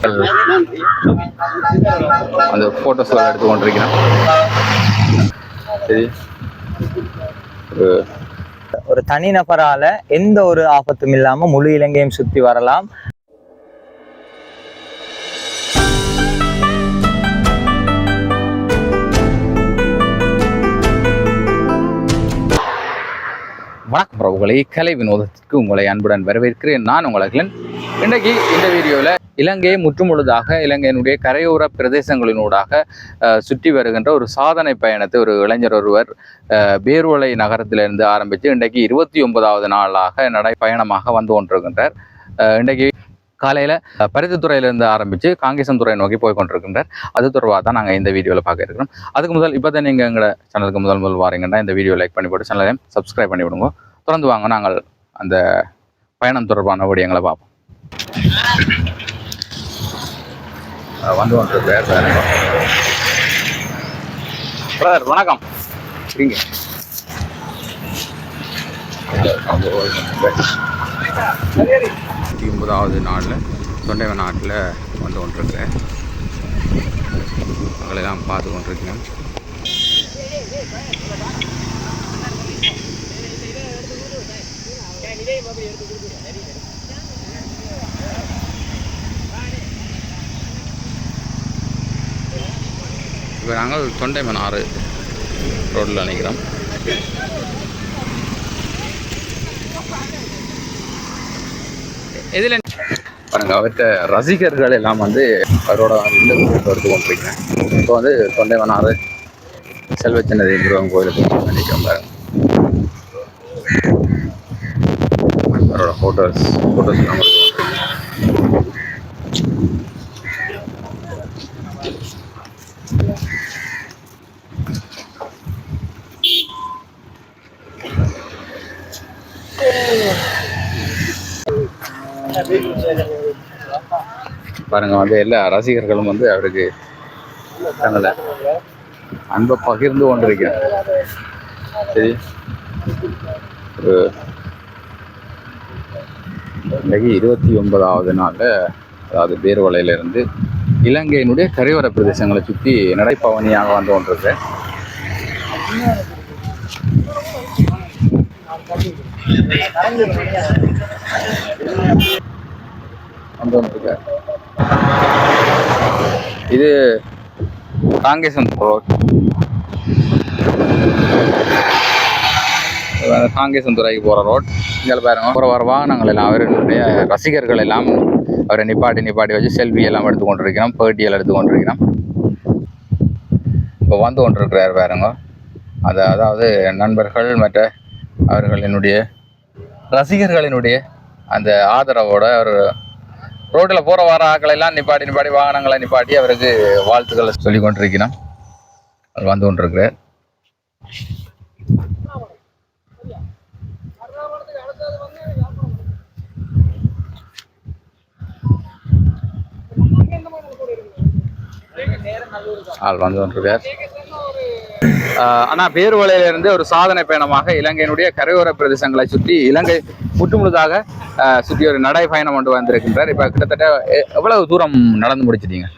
அந்த ஃபோட்டோஸ்லாம் எடுத்து கொண்டிருக்கிறேன். சரி. ஒரு ஒரு தனிநபரால எந்த ஒரு ஆபத்தும் இல்லாம முழு இலங்கையும் சுத்தி வரலாம். வணக்கம் பிரபுகளை கலை வினோதத்திற்கு உங்களை அன்புடன் வரவேற்கிறேன். நான் உங்கள் அகிலன். இன்றைக்கு இந்த வீடியோவில் இலங்கையை முற்றுமுழுதாக இலங்கையினுடைய கரையோர பிரதேசங்களினூடாக சுற்றி வருகின்ற ஒரு சாதனை பயணத்தை ஒரு இளைஞர் ஒருவர் அஹ், பேர்வளை நகரத்திலிருந்து ஆரம்பித்து இன்றைக்கு இருபத்தி ஒன்பதாவது நாளாக நடை பயணமாக வந்து கொண்டிருக்கின்றார். இன்றைக்கு காலையில் பருத்தித்துறையிலேருந்து ஆரம்பித்து காங்கேசன் துறை நோக்கி போய் கொண்டிருக்கின்றார். அது தொடர்பாக தான் நாங்கள் இந்த வீடியோவில் பார்க்க இருக்கிறோம். அதுக்கு முதல் இப்போ தான் நீங்கள் எங்களோட சேனலுக்கு முதல் முதல் வாரீங்கன்னா இந்த வீடியோ லைக் பண்ணி போட்டு சேனலையும் சப்ஸ்கிரைப் பண்ணி விடுங்க. தொடர்ந்து வாங்க நாங்கள் அந்த பயணம் தொடர்பான விடயங்களை பார்ப்போம். வந்து கொண்டிருக்கார் பிரதர் வணக்கம். சரிங்க ஒன்பதாவது நாளில் தொண்டைவ நாட்டில் வந்து கொண்டிருக்கிறேன். அவங்களெல்லாம் பார்த்து கொண்டிருக்கேன் இப்போ நாங்கள் தொண்டைமன் ஆறு ரோட்டில் நினைக்கிறோம் இதில் பாருங்க அவர்கிட்ட ரசிகர்கள் எல்லாம் வந்து அவரோட இந்த கோயிலுக்கு எடுத்து கொண்டிருக்கேன் இப்போ வந்து தொண்டைமன் ஆறு செல்வ சின்னதி முருகன் கோயிலுக்கு நினைக்கிறோம் பாருங்க. அவரோட ஃபோட்டோஸ் ஃபோட்டோஸ் எல்லாம் பாருங்க வந்து எல்லா ரசிகர்களும் வந்து அவருக்கு தங்களை அன்பை பகிர்ந்து கொண்டிருக்கிறார் சரி. ஒரு இன்றைக்கு இருபத்தி ஒன்பதாவது நாளில் அதாவது பேர்வலையிலிருந்து இலங்கையினுடைய கரையோர பிரதேசங்களை சுற்றி நடைப்பவனியாக வந்து கொண்டிருக்கேன் வந்து இது காங்கிரஸ் ரோட். காங்கேசன் துறைக்கு போகிற ரோட். இங்கே பாருங்க போகிற வர வாகனங்கள் எல்லாம் அவருடைய ரசிகர்கள் எல்லாம் அவரை நிப்பாட்டி நிப்பாட்டி வச்சு செல்ஃபி எல்லாம் எடுத்து கொண்டிருக்கிறோம் பேட்டி எடுத்து கொண்டிருக்கிறோம். இப்போ வந்து கொண்டிருக்கிறார் பாருங்க. அது அதாவது நண்பர்கள் மற்ற அவர்களினுடைய ரசிகர்களினுடைய அந்த ஆதரவோட அவர் ரோட்டில் போகிற வர ஆக்களை எல்லாம் நிப்பாட்டி நிப்பாட்டி வாகனங்களை நிப்பாட்டி அவருக்கு வாழ்த்துக்களை சொல்லி கொண்டிருக்கிறோம். வந்து கொண்டிருக்கிறார். ஆள் வந்து கொண்டிருக்கார் ஆனால் பேருவலையிலிருந்து ஒரு சாதனை பயணமாக இலங்கையினுடைய கரையோர பிரதேசங்களை சுற்றி இலங்கை முற்றுமுழுதாக சுற்றி ஒரு நடை பயணம் கொண்டு வந்திருக்கின்றார். இப்ப கிட்டத்தட்ட எவ்வளவு தூரம் நடந்து முடிச்சிட்டீங்க?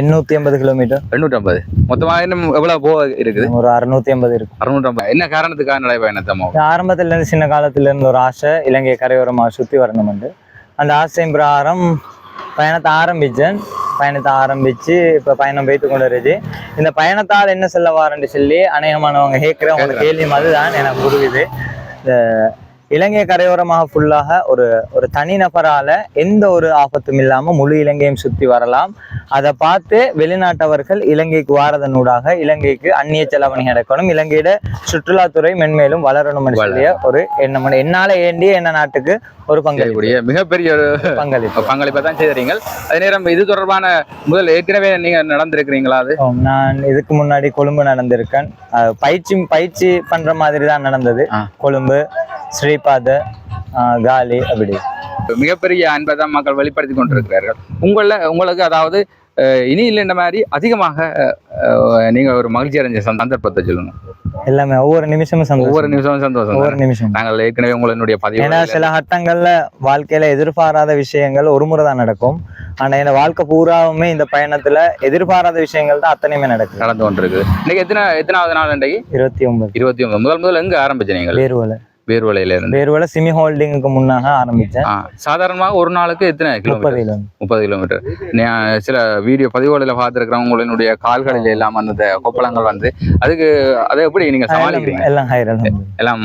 எண்ணூத்தி ஐம்பது கிலோமீட்டர். எண்ணூற்றம்பது. மொத்தமாக இன்னும் எவ்வளவு போக இருக்குது? ஒரு அறுநூத்தி ஐம்பது இருக்கும். அறுநூற்றம்பது. என்ன காரணத்துக்காக நடை பயணத்தை இது ஆரம்பத்துல இருந்து சின்ன காலத்துல இருந்து ஒரு ஆசை இலங்கை கரையோரமாக சுத்தி வரணும்னு அந்த ஆசையின் பிரகாரம் பயணத்தை ஆரம்பிச்சேன் பயணத்தை ஆரம்பிச்சு இப்ப பயணம் போய்த்து கொண்டு வருது இந்த பயணத்தால் என்ன சொல்ல வாரேன்னு சொல்லி அநேகமானவங்க கேட்குற உங்க கேள்வி அதுதான் எனக்கு புரியுது. இந்த இலங்கை கரையோரமாக ஃபுல்லாக ஒரு ஒரு தனிநபரால எந்த ஒரு ஆபத்தும் இல்லாம முழு இலங்கையும் சுத்தி வரலாம். அதை பார்த்து வெளிநாட்டவர்கள் இலங்கைக்கு வாரதனூடாக இலங்கைக்கு அந்நிய செலவணி நடக்கணும். இலங்கையிட சுற்றுலாத்துறை மென்மேலும் வளரணும் சொல்லிய ஒரு எண்ணம் என்னால ஏண்டி என்ன நாட்டுக்கு ஒரு பங்களிப்பு. செய்யக்கூடிய மிகப்பெரிய ஒரு பங்களிப்பு. பங்களிப்பை தான் செய்தீர்கள். அதே நேரம் இது தொடர்பான முதல் ஏற்கனவே நீங்க நடந்திருக்கிறீங்களா அது? நான் இதுக்கு முன்னாடி கொழும்பு நடந்திருக்கேன். பயிற்சி பயிற்சி பண்ற மாதிரி தான் நடந்தது. கொழும்பு ஸ்ரீபாத காலி அப்படி. மிகப்பெரிய அன்பை தான் மக்கள் வெளிப்படுத்தி கொண்டிருக்கிறார்கள். உங்கள உங்களுக்கு அதாவது இனி இல்லை இந்த மாதிரி அதிகமாக அஹ், நீங்க ஒரு மகிழ்ச்சி அடைஞ்ச சந்த- சந்தர்ப்பத்தை சொல்லுங்க. எல்லாமே ஒவ்வொரு நிமிஷமும் சந்தோஷம். ஒவ்வொரு நிமிஷமும் சந்தோஷம் ஒவ்வொரு நிமிஷம். நாங்கள் ஏற்கனவே உங்களுடைய ஏன்னா பதிவு சில கட்டங்கள்ல வாழ்க்கையில எதிர்பாராத விஷயங்கள் ஒரு முறை தான் நடக்கும். ஆனா என் வாழ்க்கை பூராவுமே இந்த பயணத்துல எதிர்பாராத விஷயங்கள் தான் அத்தனையுமே நடக்குது. நடந்து கொண்டிருக்குது. இன்னைக்கு எத்தனை எத்தனாவது நாள் இன்றைக்கு இருபத்தி ஒன்பது. இருபத்தி ஒன்பது. முதல் முதல்ல எங்க ஆரம்பிச்ச நீங்கள்? வேறுவலை வேர்வலையில இருந்து வேறுவலை சிமி ஹோல்டிங்குக்கு முன்னாக ஆரம்பிச்சேன் ஆ, சாதாரணமாக ஒரு நாளுக்கு எத்தனை கிலோமீட்டர் முப்பது கிலோ முப்பது கிலோமீட்டர் சில வீடியோ பதிவுகளில் பார்த்துருக்கிறவங்க உங்களுடைய கால்களில் எல்லாம் அந்த கொப்பளங்கள் வந்து அதுக்கு அதை எப்படி நீங்க சமாளிக்கிறீங்க? எல்லாம் எல்லாம்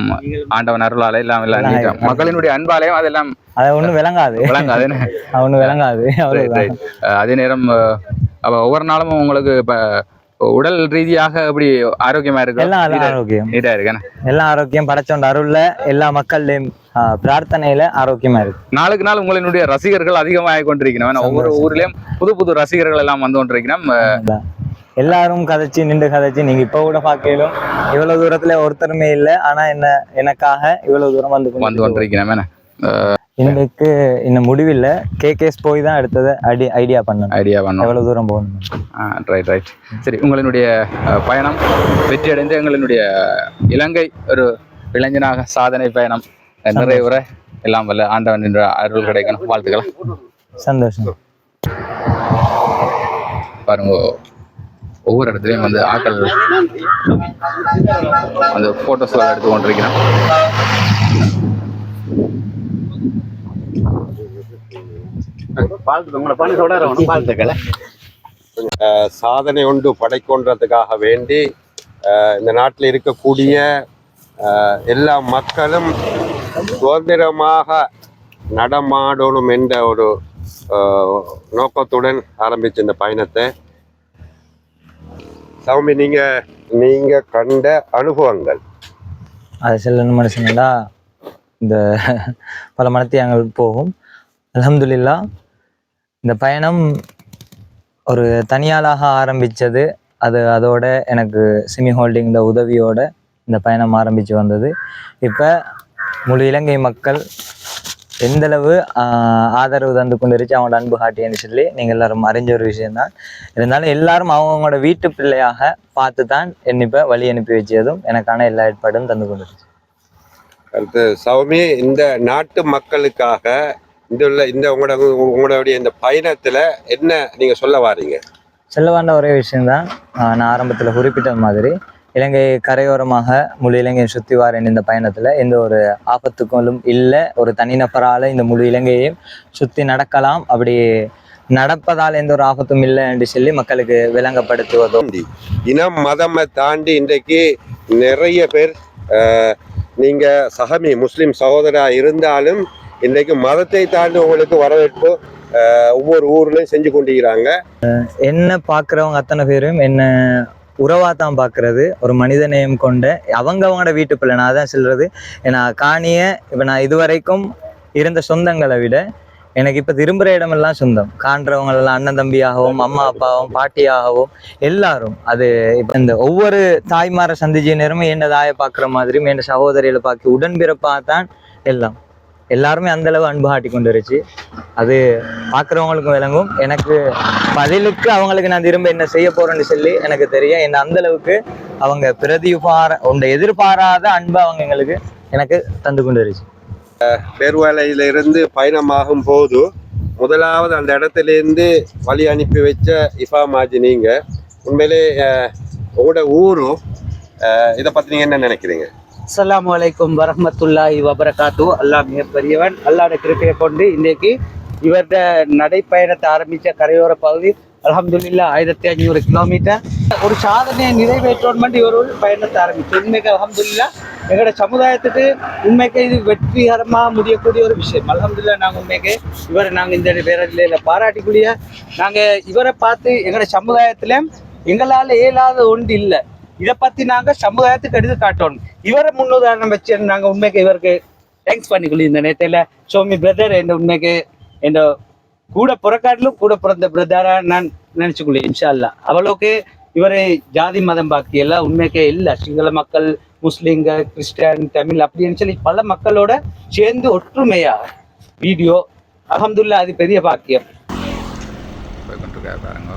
ஆண்டவன் அருளால எல்லாம் எல்லாம். மக்களினுடைய அன்பாலயம் அதெல்லாம் அது ஒண்ணும் விளங்காது. விளங்காது right. அஹ் அதே நேரம் அப்ப ஒவ்வொரு நாளும் உங்களுக்கு இப்ப உடல் ரீதியாக எப்படி ஆரோக்கியமா இருக்கு எல்லாம் ஆரோக்கியம். நீட்டா இருக்கேன் எல்லாம் ஆரோக்கியம் படைச்சோண்ட அருள்ல எல்லா மக்கள்லயும் பிரார்த்தனையில ஆரோக்கியமா இருக்கு. நாளுக்கு நாள் உங்களினுடைய ரசிகர்கள் அதிகமாக கொண்டிருக்கணும் ஒவ்வொரு ஊர்லயும் புது புது ரசிகர்கள் எல்லாம் வந்து கொண்டிருக்கணும். எல்லாரும் கதைச்சு நின்று கதைச்சு நீங்க இப்ப கூட பார்க்கலும் இவ்வளவு தூரத்துல ஒருத்தருமே இல்ல. ஆனா என்ன எனக்காக இவ்வளவு தூரம் வந்து வந்து கொண்டிருக்கணும் என்ன இன்னைக்கு இன்னும் முடிவில்ல. கேகேஸ் போய் தான் எடுத்ததை ஐடி ஐடியா பண்ணணும். ஐடியா பண்ணோம் எவ்வளவு தூரம் போகணும்? ரைட் ரைட் சரி உங்களினுடைய பயணம் வெற்றி அடைந்து எங்களினுடைய இலங்கை ஒரு இளைஞனாக சாதனை பயணம் அஹ், நிறைவுற எல்லாம் வல்ல ஆண்டவன் என்ற அருள் கிடைக்கணும். வாழ்த்துக்கள். சந்தோஷம். பாருங்க ஒவ்வொரு இடத்துலையும் வந்து ஆட்கள் அந்த போட்டோஸ் எடுத்து கொண்டிருக்கிறேன் சாதனை ஒன்று படைக்கொன்றதுக்காக வேண்டி இந்த நாட்டில் இருக்கக்கூடிய எல்லா மக்களும் சுதந்திரமாக நடமாடணும் என்ற ஒரு நோக்கத்துடன் ஆரம்பிச்ச இந்த பயணத்தை. சௌமி நீங்க நீங்க கண்ட அனுபவங்கள்? அது செல்லணும் மனுஷனடா இந்த பல மனத்தியாங்கள் போகும். அலமதுல்லா இந்த பயணம் ஒரு தனியாளாக ஆரம்பித்தது அது அதோட எனக்கு சிமி ஹோல்டிங்கில் உதவியோட இந்த பயணம் ஆரம்பித்து வந்தது. இப்போ முழு இலங்கை மக்கள் எந்தளவு ஆதரவு தந்து கொண்டிருச்சு அவங்களோட அன்பு காட்டியன்னு சொல்லி நீங்கள் எல்லாரும் அறிஞ்ச ஒரு விஷயம்தான். இருந்தாலும் எல்லாரும் அவங்கவுங்களோட வீட்டு பிள்ளையாக பார்த்து தான் என்னை இப்போ வழி அனுப்பி வச்சதும் எனக்கான எல்லா ஏற்பாடும் தந்து கொண்டிருச்சு. அடுத்து சௌமி இந்த நாட்டு மக்களுக்காக இந்த உள்ள இந்த உங்களோட உங்களுடைய இந்த பயணத்துல என்ன நீங்க சொல்ல வாரீங்க? சொல்ல வேண்ட ஒரே விஷயம்தான் நான் ஆரம்பத்தில் குறிப்பிட்டது மாதிரி இலங்கை கரையோரமாக முழு இலங்கையை சுற்றி வாரேன் இந்த பயணத்தில். எந்த ஒரு ஆபத்துக்களும் இல்லை ஒரு தனிநபரால் இந்த முழு இலங்கையையும் சுற்றி நடக்கலாம். அப்படி நடப்பதால் எந்த ஒரு ஆபத்தும் இல்லை என்று சொல்லி மக்களுக்கு விளங்கப்படுத்துவதோ. இனம் மதமை தாண்டி இன்றைக்கு நிறைய பேர் நீங்கள் நீங்க சஹமி சகோதராக இருந்தாலும் இன்றைக்கு மதத்தை தாண்டி உங்களுக்கு வரவேற்பு ஒவ்வொரு ஊர்லையும் செஞ்சு கொண்டிருக்கிறாங்க. என்ன பார்க்குறவங்க அத்தனை பேரும் என்ன உறவாக தான் பார்க்குறது ஒரு மனிதநேயம் கொண்ட அவங்க அவங்களோட வீட்டு பிள்ளை. நான் தான் சொல்கிறது ஏன்னா காணியை இப்போ நான் இதுவரைக்கும் இருந்த சொந்தங்களை விட எனக்கு இப்போ திரும்புகிற இடமெல்லாம் சொந்தம். காண்றவங்க எல்லாம் அண்ணன் தம்பியாகவும் அம்மா அப்பாவும் பாட்டியாகவும் எல்லாரும். அது இப்போ இந்த ஒவ்வொரு தாய்மாரை சந்திச்ச நேரமும் என்ன தாயை பார்க்குற மாதிரியும் என் சகோதரிகளை பார்க்க உடன்பிறப்பாக தான் எல்லாம். எல்லாருமே அந்த அளவு அன்பு காட்டி கொண்டுருச்சு. அது பார்க்குறவங்களுக்கும் விளங்கும். எனக்கு பதிலுக்கு அவங்களுக்கு நான் திரும்ப என்ன செய்ய போறேன்னு சொல்லி எனக்கு தெரியும். என்ன அந்த அளவுக்கு அவங்க பிரதிபார உண்ட எதிர்பாராத அன்பை அவங்க எங்களுக்கு எனக்கு தந்து கொண்டுருச்சு. பெருவலையிலிருந்து பயணமாகும் போது முதலாவது அந்த இடத்துல இருந்து வழி அனுப்பி வச்ச இஃபா மாஜி நீங்கள் உண்மையிலே உங்களோட ஊரும் இதை பற்றி என்ன நினைக்கிறீங்க? அஸ்லாம் அலைக்கும் வரஹ்மத்துல்லாஹி வபரகாத்து அல்லாஹ் மிகப்பெரியவன். அல்லாட கிருப்பையை கொண்டு இன்றைக்கு இவர்கிட்ட நடைப்பயணத்தை ஆரம்பித்த கரையோர பகுதி அலமதுல்லா ஆயிரத்தி ஐநூறு கிலோமீட்டர். ஒரு சாதனையை நிறைவேற்றோன்மெண்ட் இவர் ஒரு பயணத்தை ஆரம்பிச்சு உண்மைக்கு அலமதுல்லா எங்களோட சமுதாயத்துக்கு உண்மைக்கு இது வெற்றிகரமாக முடியக்கூடிய ஒரு விஷயம். அலமதுல்லா நாங்கள் உண்மைக்கு இவரை நாங்கள் இந்த வேற நிலையில் பாராட்டிக்கூடிய நாங்கள் இவரை பார்த்து எங்களோட சமுதாயத்தில் எங்களால் இயலாத ஒன்று இல்லை. இதை பற்றி நாங்கள் சமுதாயத்துக்கு எடுத்து காட்டணும். இவரை முன்னுதாரணம் வச்சு நாங்கள் உண்மைக்கு இவருக்கு தேங்க்ஸ் பண்ணிக்கொள்ளி இந்த நேரத்தில். சோமி பிரதர் என்ற உண்மைக்கு என்ற கூட புறக்காட்டிலும் கூட பிறந்த பிரதாரா நான் நினைச்சுக்கொள்ளேன் இன்ஷா அல்லா அவ்வளோக்கு இவரை ஜாதி மதம் பாக்கி எல்லாம் உண்மைக்கே இல்லை. சிங்கள மக்கள் முஸ்லீம்க கிறிஸ்டியன் தமிழ் அப்படின்னு சொல்லி பல மக்களோட சேர்ந்து ஒற்றுமையா வீடியோ அகமதுல்லா அது பெரிய பாக்கியம். போய் கொண்டிருக்காரு பாருங்க.